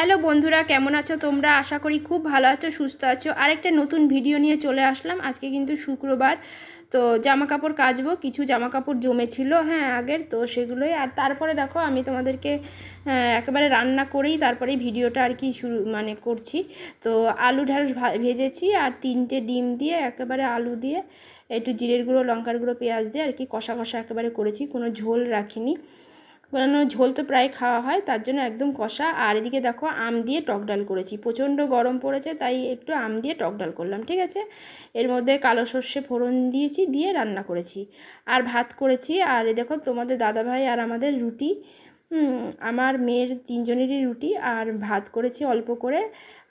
Hello বন্ধুরা, কেমন আছো তোমরা? আশা করি খুব ভালো আছো, সুস্থ আছো। আরেকটা নতুন ভিডিও নিয়ে চলে আসলাম। আজকে কিন্তু শুক্রবার, তো জামা কাপড় কাচবো, কিছু জামা কাপড় জমেছিল হ্যাঁ আগের, তো সেগুলোই। আর তারপরে দেখো, আমি তোমাদেরকে একেবারে রান্না করেই তারপরে ভিডিওটা আর কি শুরু মানে করছি। তো আলু ঢ্যাঁড়স ভেজেছি আর তিনটে ডিম দিয়ে, একেবারে আলু দিয়ে, একটু জিরের গুঁড়ো, লঙ্কার গুঁড়ো, পেঁয়াজ দিয়ে আর কি কষা কষা একেবারে করেছি। কোনো ঝোল রাখিনি। কারণ ঝোল তো প্রায় খাওয়া হয়, তার জন্য একদম কষা। আর এদিকে দেখো আম দিয়ে টক ডাল করেছি। প্রচণ্ড গরম পড়েছে, তাই একটু আম দিয়ে টক ডাল করলাম, ঠিক আছে? এর মধ্যে কালো সর্ষে ফোড়ন দিয়েছি, দিয়ে রান্না করেছি। আর ভাত করেছি, আর এ দেখো তোমাদের দাদাভাই আর আমাদের রুটি আমার মেয়ের তিনজনেরই রুটি, আর ভাত করেছি অল্প করে।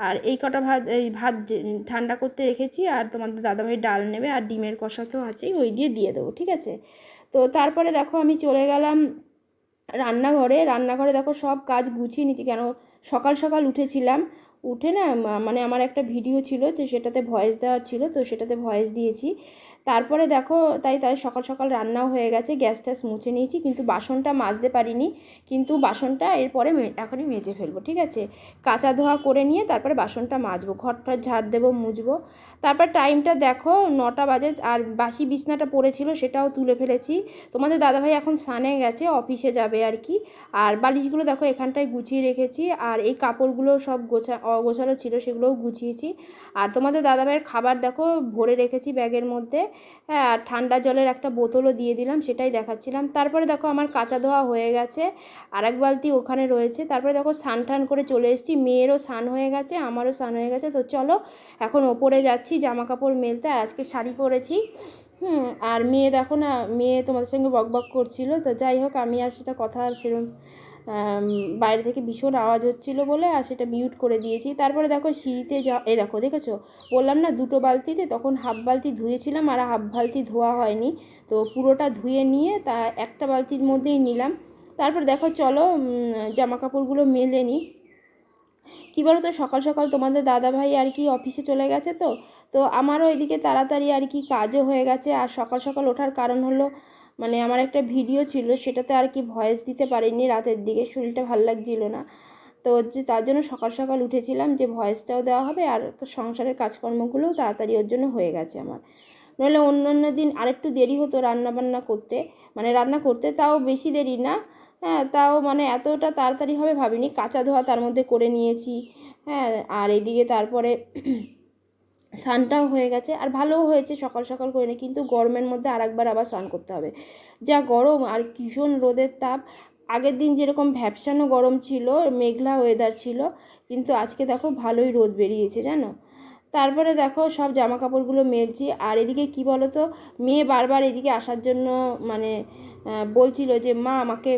আর এই কটা ভাত, এই ভাত ঠান্ডা করতে রেখেছি, আর তোমাদের দাদাভাই ডাল নেবে, আর ডিমের কষা তো আছেই, ওই দিয়ে দিয়ে দেবো, ঠিক আছে? তো তারপরে দেখো আমি চলে গেলাম রান্নাঘরে রান্নাঘরে দেখো সব কাজ গুছিয়ে নিচ্ছি কেন? সকাল সকাল উঠেছিলাম। উঠে না মানে আমার একটা ভিডিও ছিল যে সেটাতে ভয়েস দেওয়ার ছিল, তো সেটাতে ভয়েস দিয়েছি। তারপরে দেখো, তাই তাই সকাল সকাল রান্নাও হয়ে গেছে, গ্যাস ট্যাস মুছে নিয়েছি, কিন্তু বাসনটা মাজতে পারিনি, কিন্তু বাসনটা এরপরে এখনই মেজে ফেলব, ঠিক আছে? কাঁচা ধোয়া করে নিয়ে তারপরে বাসনটা মাজবো ঘর টর ঝাড় দেবো মুছবো তারপর টাইমটা দেখো, নটা বাজে, আর বাসি বিছনাটা পড়েছিল, সেটাও তুলে ফেলেছি। তোমাদের দাদাভাই এখন সানে গেছে, অফিসে যাবে আর কি। আর বালিশগুলো দেখো, এখানটায় গুছিয়ে রেখেছি, আর এই কাপড়গুলো সব গোছা, অগোছালো ছিল, সেগুলোও গুছিয়েছি। আর তোমাদের দাদাভাইয়ের খাবার দেখো, ভরে রেখেছি ব্যাগের মধ্যে। হ্যাঁ আর ঠান্ডা জলের একটা বোতলও দিয়ে দিলাম, সেটাই দেখাচ্ছিলাম। তারপরে দেখো আমার কাঁচা ধোয়া হয়ে গেছে আর এক বালতি ওখানে রয়েছে। তারপরে দেখো স্নান টান করে চলে এসেছি, মেয়েরও স্নান হয়ে গেছে, আমারও স্নান হয়ে গেছে। তো চলো, এখন ওপরে যাচ্ছি জামা কাপড় মেলতে, আর আজকে শাড়ি পরেছি। হুম, আর মেয়ে দেখো না, মেয়ে তোমাদের সঙ্গে বক বক করছিল। তো যাই হোক, আমি আর সেটা কথা আর সেরকম বাইরে থেকে ভীষণ আওয়াজ হচ্ছিল বলে আর সেটা মিউট করে দিয়েছি। তারপরে দেখো সিঁড়িতে যা এ দেখো, দেখেছ? বললাম না, দুটো বালতিতে তখন হাফ বালতি ধুয়েছিলাম আর হাফ বালতি ধোয়া হয়নি। তো পুরোটা ধুয়ে নিয়ে তা একটা বালতির মধ্যেই নিলাম। তারপর দেখো, চলো জামা কাপড়গুলো মেলে নিই। কী বলো তো সকাল সকাল তোমাদের দাদা ভাই আর কি অফিসে চলে গেছে তো? তো আমারও এদিকে তাড়াতাড়ি আর কি কাজও হয়ে গেছে। আর সকাল সকাল ওঠার কারণ হলো মানে আমার একটা ভিডিও ছিল, সেটাতে আর কি ভয়েস দিতে পারিনি, রাতের দিকে শরীরটা ভালো লাগছিল না। তো হচ্ছে তার জন্য সকাল সকাল উঠেছিলাম যে ভয়েসটাও দেওয়া হবে আর সংসারের কাজকর্মগুলোও তাড়াতাড়ি ওর জন্য হয়ে গেছে আমার। নইলে অন্য অন্য দিন আরেকটু দেরি হতো রান্না বান্না করতে মানে রান্না করতে তাও বেশি দেরি না হ্যাঁ তাও মানে এতটা তাড়াতাড়ি হবে ভাবিনি, কাঁচা ধোয়া তার মধ্যে করে নিয়েছি হ্যাঁ আর এদিকে তারপরে স্নানটাও হয়ে গেছে, আর ভালোও হয়েছে, সকাল সকাল করে নিই কিন্তু গরমের মধ্যে আরেকবার আবার স্নান করতে হবে। যা গরম, আর ভীষণ রোদের তাপ। আগের দিন যেরকম ভ্যাপসানো গরম ছিল, মেঘলা ওয়েদার ছিল, কিন্তু আজকে দেখো ভালোই রোদ বেরিয়েছে, জানো? তারপরে দেখো সব জামা কাপড়গুলো মেলছি, আর এদিকে কি বলো তো মেয়ে বারবার এদিকে আসার জন্য মানে বলছিল যে, মা, আমাকে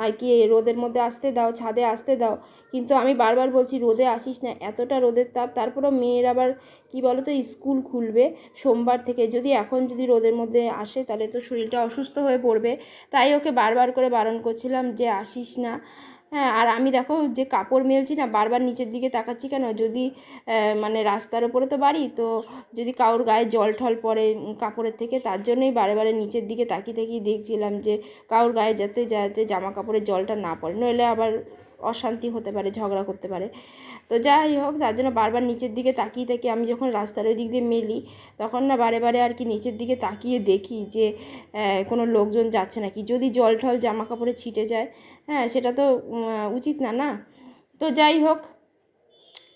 আর কি রোদের মধ্যে আসতে দাও, ছাদে আসতে দাও। কিন্তু আমি বারবার বলছি, রোদে আসিস না, এতটা রোদের তাপ, তারপরেও মেয়ের আবার কি বলো তো স্কুল খুলবে সোমবার থেকে। যদি এখন যদি রোদের মধ্যে আসে, তাহলে তো শরীরটা অসুস্থ হয়ে পড়বে। তাই ওকে বারবার করে বারণ করছিলাম যে আসিস না। হ্যাঁ আর আমি দেখো যে কাপড় মেলছি না, বারবার নিচের দিকে তাকাচ্ছি কেন? যদি মানে রাস্তার ওপরে তো বাড়ি, তো যদি কারোর গায়ে জল ঠল পড়ে কাপড়ের থেকে, তার জন্যই বারে বারে নিচের দিকে তাকিয়ে তাকিয়ে দেখছিলাম যে কারোর গায়ে যাতে যাতে জামা কাপড়ের জলটা না পড়ে। নইলে আবার অশান্তি হতে পারে, ঝগড়া করতে পারে। তো যাই হোক, তার জন্য বারবার নিচের দিকে তাকিয়ে তাকিয়ে আমি যখন রাস্তার ওই দিক দিয়ে মেলি, তখন না বারে বারে আর কি নিচের দিকে তাকিয়ে দেখি যে কোনো লোকজন যাচ্ছে নাকি। যদি জল ঠল জামা কাপড়ে ছিটে যায় হ্যাঁ সেটা তো উচিত না না? তো যাই হোক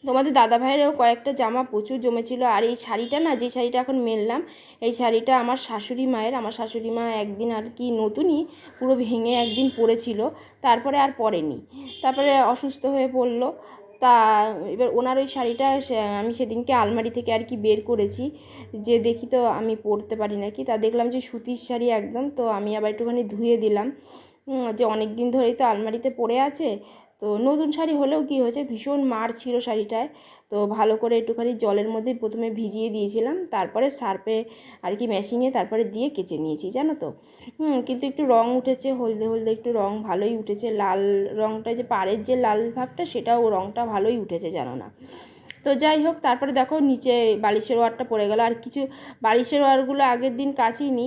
তোমাদের দাদা ভাইয়েরও কয়েকটা জামা প্রচুর জমেছিল, আর এই শাড়িটা না, যে শাড়িটা এখন মেললাম, এই শাড়িটা আমার শাশুড়ি মায়ের, আমার শাশুড়ি মা একদিন আর কি নতুনই পুরো ভেঙে একদিন পরেছিল, তারপরে আর পরেনি। তারপরে অসুস্থ হয়ে পড়ল, তা এবার ওনার ওই শাড়িটা আমি সেদিনকে আলমারি থেকে আর কি বের করেছি, যে দেখি তো আমি পরতে পারি নাকি, তা দেখলাম যে সুতির শাড়ি একদম, তো আমি আবার একটুখানি ধুয়ে দিলাম যে অনেক দিন ধরেই তো আলমারিতে পড়ে আছে তো নতুন শাড়ি হলেও কি হয়েছে, ভীষণ মার ছিল শাড়িটায়। তো ভালো করে একটুখানি জলের মধ্যে প্রথমে ভিজিয়ে দিয়েছিলাম, তারপরে সার্পে আর কি মেশিনে তারপরে দিয়ে কেচে নিয়েছি, জানো তো? হুম, কিন্তু একটু রং উঠেছে, হলদে হলদে একটু রং ভালোই উঠেছে, লাল রংটা যে পাড়ের যে লাল ভাবটা, সেটাও রংটা ভালোই উঠেছে, জানো না? তো যাই হোক, তারপরে দেখো নিচে বালিশের ওয়ারটা পড়ে গেল, আর কিছু বালিশের ওয়ারগুলো আগের দিন কাচিনি।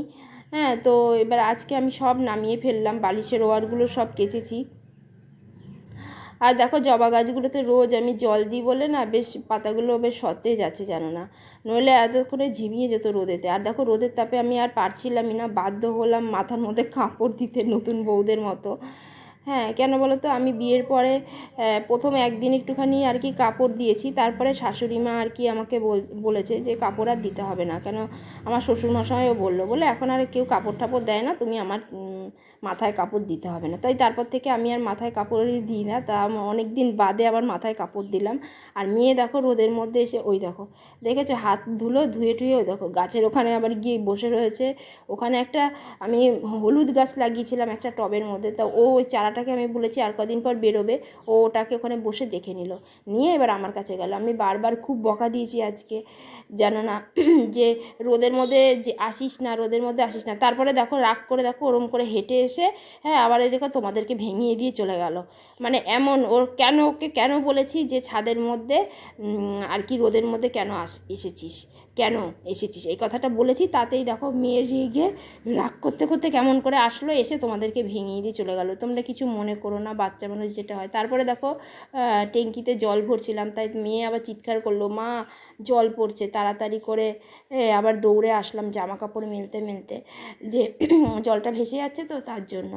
হ্যাঁ তো এবার আজকে আমি সব নামিয়ে ফেললাম, বালিশের ওয়ারগুলো সব কেচেছি। আর দেখো জবা গাছগুলোতে রোজ আমি জল দিই বলে না, বেশ পাতাগুলো বেশ সতেজ আছে জানো না। নইলে এতক্ষণে ঝিমিয়ে যেত রোদেতে। আর দেখো রোদের তাপে আমি আর পারছিলামই না, বাধ্য হলাম মাথার মধ্যে কাপড় দিতে নতুন বউদের মতো। হ্যাঁ কেন বলো তো আমি বিয়ের পরে প্রথম একদিন একটুখানি আর কি কাপড় দিয়েছি, তারপরে শাশুড়ি মা আর কি আমাকে বল- বলেছে যে কাপড় আর দিতে হবে না। কেন? আমার শ্বশুরমশাইও বলল, বলে এখন আর কেউ কাপড় টাপড় দেয় না, তুমি আমার মাথায় কাপড় দিতে হবে না। তাই তারপর থেকে আমি আর মাথায় কাপড়ই দিই না। তা অনেক দিন বাদে আবার মাথায় কাপড় দিলাম। আর মেয়ে দেখো রোদের মধ্যে এসে, ওই দেখো, দেখেছ? হাত ধুলো, ধুয়ে টুয়ে ওই দেখো, গাছের ওখানে আবার গিয়ে বসে রয়েছে। ওখানে একটা, আমি হলুদ গাছ লাগিয়েছিলাম একটা টবের মধ্যে। তা ও ওই চারাটাকে আমি বলেছি, আর কদিন পর বেরোবে। ও ওটাকে ওখানে বসে দেখে নিল। নিয়ে এবার আমার কাছে গেল। আমি বারবার খুব বকা দিয়েছি আজকে। যেন না, যে রোদের মধ্যে যে আসিস না, রোদের মধ্যে আসিস না। তারপরে দেখো, রাগ করে দেখো, ওরম করে হেঁটে এসে হ্যাঁ আবার এই দেখো তোমাদেরকে ভেঙিয়ে দিয়ে চলে গেল। মানে এমন ওর কেন, ওকে কেন বলেছি যে ছাদের মধ্যে আর কি রোদের মধ্যে কেন আস, এসেছিস? কেন এসেছিস? এই কথাটা বলেছি, তাতেই দেখো মেয়ের রেগে রাগ করতে করতে কেমন করে আসলো, এসে তোমাদেরকে ভেঙিয়ে দিয়ে চলে গেলো। তোমরা কিছু মনে করো না, বাচ্চা মানুষ যেটা হয়। তারপরে দেখো ট্যাঙ্কিতে জল ভরছিলাম, তাই মেয়ে আবার চিৎকার করল, মা, জল পড়ছে। তাড়াতাড়ি করে আবার দৌড়ে আসলাম জামা কাপড় মেলতে মেলতে, যে জলটা ভেসে যাচ্ছে তো তার জন্য।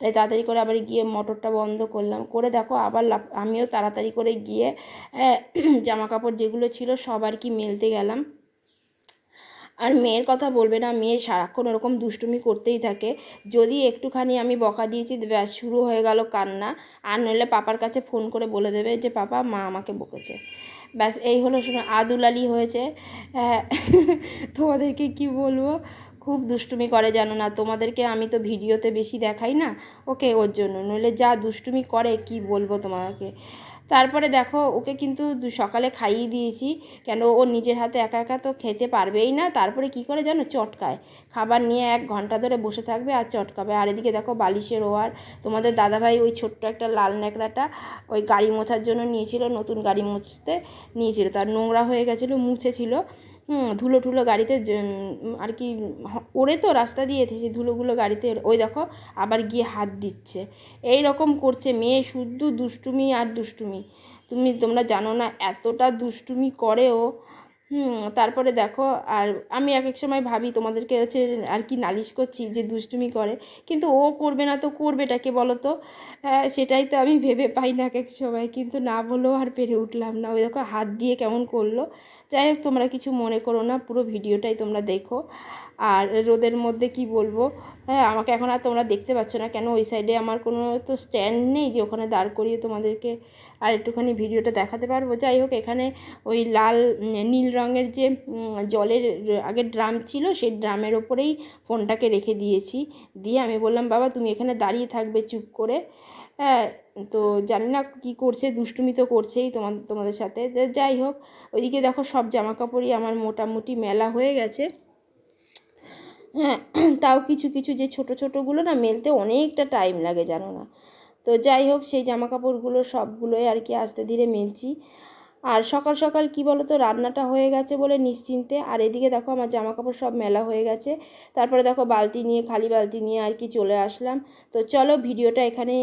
তাই তাড়াতাড়ি করে আবার গিয়ে মোটরটা বন্ধ করলাম, করে দেখো আবার আমিও তাড়াতাড়ি করে গিয়ে জামা কাপড় যেগুলো ছিল সবার কি মেলতে গেলাম। আর মেয়ের কথা বলবে না মেয়ে সারাক্ষণ ওরকম দুষ্টুমি করতেই থাকে। যদি একটুখানি আমি বকা দিয়েছি ব্যাস শুরু হয়ে গেল কান্না। আর নইলে পাপার কাছে ফোন করে বলে দেবে যে পাপা মা আমাকে বকেছে। ব্যাস এই হলো শুনে আদুলালি হয়েছে। হ্যাঁ, তোমাদেরকে কি বলব? খুব দুষ্টুমি করে জানো না? তোমাদেরকে আমি তো ভিডিওতে বেশি দেখাই না। ওকে ওর জন্য। নইলে যা দুষ্টুমি করে কি বলব তোমাকে? তারপরে দেখো, ওকে কিন্তু সকালে খাইয়ে দিয়েছি। কেন ও নিজের হাতে একা একা তো খেতে পারবেই না। তারপরে কি করে জানো? চটকায়। খাবার নিয়ে এক ঘণ্টা ধরে বসে থাকবে আর চটকাবে। আর এদিকে দেখো, বালিশের ওয়ার। তোমাদের দাদাভাই ওই ছোট্ট একটা লাল ন্যাকড়াটা ওই গাড়ি মোছার জন্য নিয়েছিল, নতুন গাড়ি মুছতে নিয়েছিল। তার নোংরা হয়ে গেছিল, মুছেছিল। ধুলো ঠুলো গাড়িতে আর কি ওরে তো রাস্তা দিয়েছে সেই ধুলোগুলো গাড়িতে, ওই দেখো, আবার গিয়ে হাত দিচ্ছে। এই রকম করছে মেয়ে শুদ্ধ দুষ্টুমি আর দুষ্টুমি। তুমি, তোমরা জানো না, এতটা দুষ্টুমি করেও তারপরে দেখো, আর আমি এক এক সময় ভাবি তোমাদেরকে হচ্ছে আর কি নালিশ করছি যে দুষ্টুমি করে, কিন্তু ও করবে না তো করবেটাকে বলো তো হ্যাঁ সেটাই তো আমি ভেবে পাই না এক এক সময়, কিন্তু না বলেও আর পেরে উঠলাম না। ওই দেখো হাত দিয়ে কেমন করল। যাই হোক, তোমরা কিছু মনে করো না, পুরো ভিডিওটাই তোমরা দেখো। আর রোদের মধ্যে কি বলব? হ্যাঁ আমাকে এখন আর তোমরা দেখতে পাচ্ছ না, কেন ওই সাইডে আমার কোনো তো স্ট্যান্ড নেই যে ওখানে দাঁড় করিয়ে তোমাদেরকে আর একটুখানি ভিডিওটা দেখাতে পারব। যাই হোক, এখানে ওই লাল, নীল রঙের যে জলের আগে ড্রাম ছিল, সেই ড্রামের ওপরেই ফোনটাকে রেখে দিয়েছি। দিয়ে আমি বললাম, বাবা, তুমি এখানে দাঁড়িয়ে থাকবে চুপ করে। হ্যাঁ তো জানি না কী করছে, দুষ্টুমি তো করছেই তোমার, তোমাদের সাথে। যাই হোক, ওইদিকে দেখো সব জামা কাপড়ই আমার মোটামুটি মেলা হয়ে গেছে। হ্যাঁ তাও কিছু কিছু যে ছোট, ছোটোগুলো না মেলতে অনেকটা টাইম লাগে, জানো না? তো যাই হোক, সেই জামা কাপড়গুলো সবগুলোই আর কি আস্তে ধীরে মেলছি। আর সকাল সকাল কি বলো তো রান্নাটা হয়ে গেছে বলে নিশ্চিন্তে। আর এদিকে দেখো আমার জামা কাপড় সব মেলা হয়ে গেছে। তারপরে দেখো বালতি নিয়ে, খালি বালতি নিয়ে আর কি চলে আসলাম। তো চলো ভিডিওটা এখানে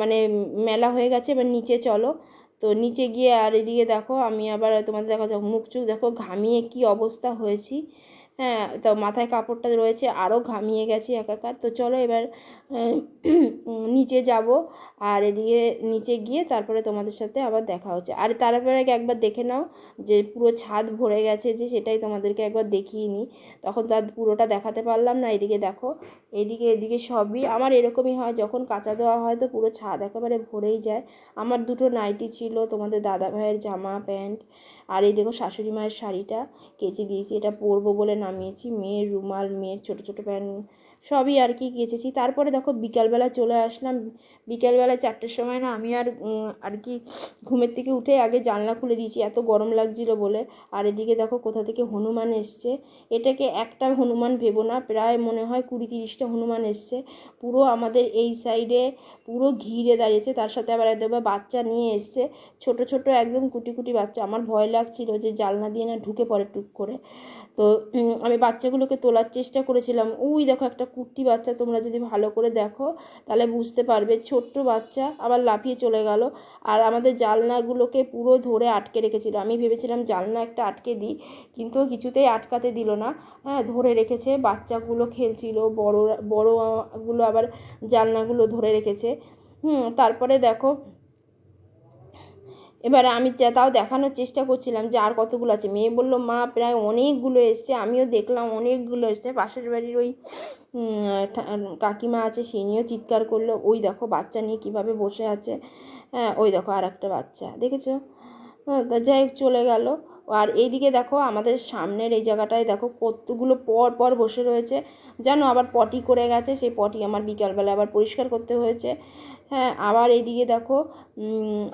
মানে মেলা হয়ে গেছে, এবার নিচে চলো। তো নিচে গিয়ে আর এদিকে দেখো, আমি আবার তোমাদের দেখো মুখ চুখ দেখো, ঘামিয়ে কি অবস্থা হয়েছি। হ্যাঁ তো মাথায় কাপড়টা রয়েছে আরও ঘামিয়ে গেছি একাকার। তো চলো এবার নিচে যাব, আর এদিকে নিচে গিয়ে তারপরে তোমাদের সাথে আবার দেখা হচ্ছে। আর তারপরে একবার দেখে নাও যে পুরো ছাদ ভরে গেছে যে সেটাই তোমাদেরকে একবার দেখিয়ে নিই। তখন তার পুরোটা দেখাতে পারলাম না, এদিকে দেখো, এদিকে এদিকে সবই। আমার এরকমই হয়, যখন কাঁচা দেওয়া হয় তো পুরো ছাদ একেবারে ভরেই যায়। আমার দুটো নাইটি ছিল, তোমাদের দাদা ভাইয়ের জামা, প্যান্ট, আর এই দেখো শাশুড়ি মায়ের শাড়িটা কেচে দিয়েছি, এটা পরবো বলে নামিয়েছি মেয়ের রুমাল, মেয়ের ছোটো ছোটো প্যান্ট, সবই আর কি কেচেছি। তারপরে দেখো বিকালবেলা চলে আসলাম। বিকালবেলা চারটের সময় না আমি আর আর কি ঘুমের থেকে উঠে আগে জানলা খুলে দিয়েছি, এত গরম লাগছিল বলে। আর এদিকে দেখো কোথা থেকে হনুমান এসছে। এটাকে একটা হনুমান ভেবো না, প্রায় মনে হয় কুড়ি তিরিশটা হনুমান এসছে। পুরো আমাদের এই সাইডে পুরো ঘিরে দাঁড়িয়েছে, তার সাথে আবার একদম বাচ্চা নিয়ে এসছে। ছোট ছোট একদম কুটি কুটি বাচ্চা। আমার ভয় লাগছিল যে জালনা দিয়ে না ঢুকে পড়ে টুক করে। তো আমি বাচ্চাগুলোকে তোলার চেষ্টা করেছিলাম। ওই দেখো একটা কুর্তি বাচ্চা, তোমরা যদি ভালো করে দেখো, তাহলে বুঝতে পারবে। ছোট্ট বাচ্চা, আবার লাফিয়ে চলে গেল। আর আমাদের জালনাগুলোকে পুরো ধরে আটকে রেখেছিল। আমি ভেবেছিলাম জালনা একটা আটকে দিই, কিন্তু কিছুতেই আটকাতে দিল না। হ্যাঁ ধরে রেখেছে, বাচ্চাগুলো খেলছিল বড় বড়গুলো আবার জালনাগুলো ধরে রেখেছে। হুম, তারপরে দেখো এবারে আমি তাও দেখানোর চেষ্টা করছিলাম যে আর কতগুলো আছে। মেয়ে বলল মা প্রায় অনেকগুলো এসছে। আমিও দেখলাম অনেকগুলো এসছে। পাশের বাড়ির ওই কাকিমা আছে সে নিয়েও চিৎকার করল। ওই দেখো বাচ্চা নিয়ে কীভাবে বসে আছে? হ্যাঁ ওই দেখো আর একটা বাচ্চা। দেখেছ? হ্যাঁ, তা যাই চলে গেল। আর এইদিকে দেখো আমাদের সামনের এই জায়গাটায় দেখো কতগুলো পর পর বসে রয়েছে। জানো আবার পটি করে গেছে। সেই পটি আমার বিকালবেলা আবার পরিষ্কার করতে হয়েছে। হ্যাঁ আবার এইদিকে দেখো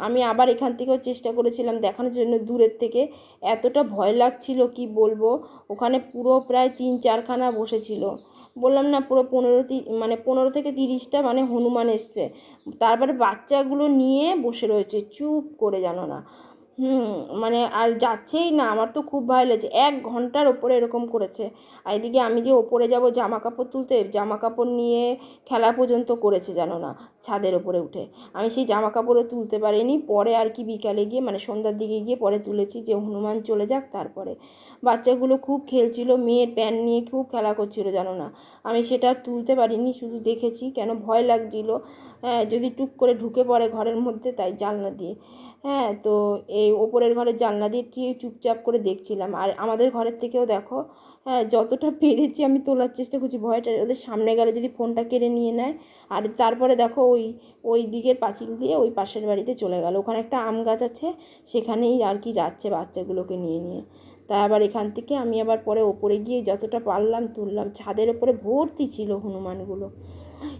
আমি আবার এখান থেকেও চেষ্টা করেছিলাম দেখানোর জন্য দূরের থেকে। এতটা ভয় লাগছিল, কি বলব? ওখানে পুরো প্রায় তিন চারখানা বসেছিল। বললাম না, পুরো পনেরো মানে পনেরো থেকে তিরিশটা মানে হনুমান এসছে। তারপরে বাচ্চাগুলো নিয়ে বসে রয়েছে, চুপ করে জানো না। হুম মানে আর যাচ্ছেই না, আমার তো খুব ভয় লাগছে। এক ঘণ্টার ওপরে এরকম করেছে। আর এদিকে আমি যে ওপরে যাব জামা কাপড় তুলতে জামা কাপড় নিয়ে খেলা পর্যন্ত করেছে জানো না, ছাদের ওপরে উঠে। আমি সেই জামা কাপড়ও তুলতে পারিনি। পরে আর কি বিকালে গিয়ে মানে সন্ধ্যার দিকে গিয়ে পরে তুলেছি যে হনুমান চলে যাক তারপরে। বাচ্চাগুলো খুব খেলছিল, মেয়ের প্যান্ট নিয়ে খুব খেলা করছিল জানো না। আমি সেটা তুলতে পারিনি, শুধু দেখেছি কেন ভয় লাগছিল। হ্যাঁ যদি টুক করে ঢুকে পড়ে ঘরের মধ্যে, তাই জানলা দিয়ে। হ্যাঁ তো এই ওপরের ঘরের জানলা দিয়ে কি চুপচাপ করে দেখছিলাম। আর আমাদের ঘরের থেকেও দেখো হ্যাঁ যতটা পেরেছি আমি তোলার চেষ্টা করছি, ভয়টা ওদের সামনে গেলে যদি ফোনটা কেড়ে নিয়ে নেয়। আর তারপরে দেখো ওই ওই দিকের পাঁচিল দিয়ে ওই পাশের বাড়িতে চলে গেল। ওখানে একটা আম গাছ আছে, সেখানেই আর কি যাচ্ছে বাচ্চাগুলোকে নিয়ে নিয়ে। তাই আবার এখান থেকে আমি আবার পরে ওপরে গিয়ে যতটা পারলাম তুললাম। ছাদের ওপরে ভর্তি ছিল হনুমানগুলো।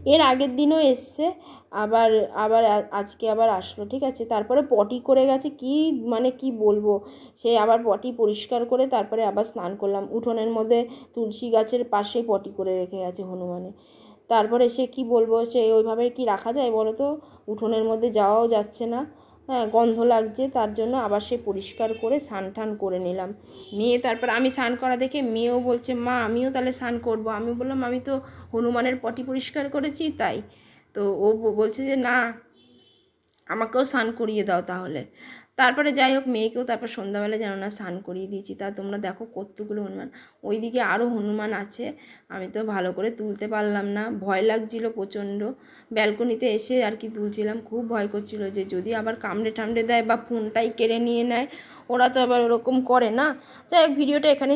এর আগের দিনও এসছে, আবার আবার আজকে আবার আসলো, ঠিক আছে? তারপরে পটি করে গেছে, কি মানে কি বলব? সে আবার পটি পরিষ্কার করে তারপরে আবার স্নান করলাম। উঠোনের মধ্যে তুলসী গাছের পাশে পটি করে রেখে গেছে হনুমানে। তারপরে সে কি বলব, সে ওইভাবে কি রাখা যায় বলো তো? উঠোনের মধ্যে যাওয়াও যাচ্ছে না। হ্যাঁ গন্ধ লাগছে, তার জন্য আবার সে পরিষ্কার করে স্নান টান করে নিলাম। মেয়ে তারপর আমি স্নান করা দেখে মেয়েও বলছে, মা, আমিও তাহলে স্নান করব। আমি বললাম, আমি তো হনুমানের পটি পরিষ্কার করেছি, তাই। তো ও বলছে যে, না, আমাকেও স্নান করিয়ে দাও তাহলে। তারপরে যাই হোক মেয়েকেও তারপর সন্ধ্যাবেলা যেন না স্নান করিয়ে দিয়েছি। তা তোমরা দেখো কতগুলো হনুমান। ওইদিকে আরও হনুমান আছে। আমি তো ভালো করে তুলতে পারলাম না। ভয় লাগছিল প্রচণ্ড। ব্যালকনিতে এসে আর কি তুলছিলাম। খুব ভয় করছিল যে যদি আবার কামড়ে টামড়ে দেয় বা ফোনটাই কেড়ে নিয়ে নেয়, ওরা তো আবার ওরকম করে না। যাই হোক ভিডিওটা এখানে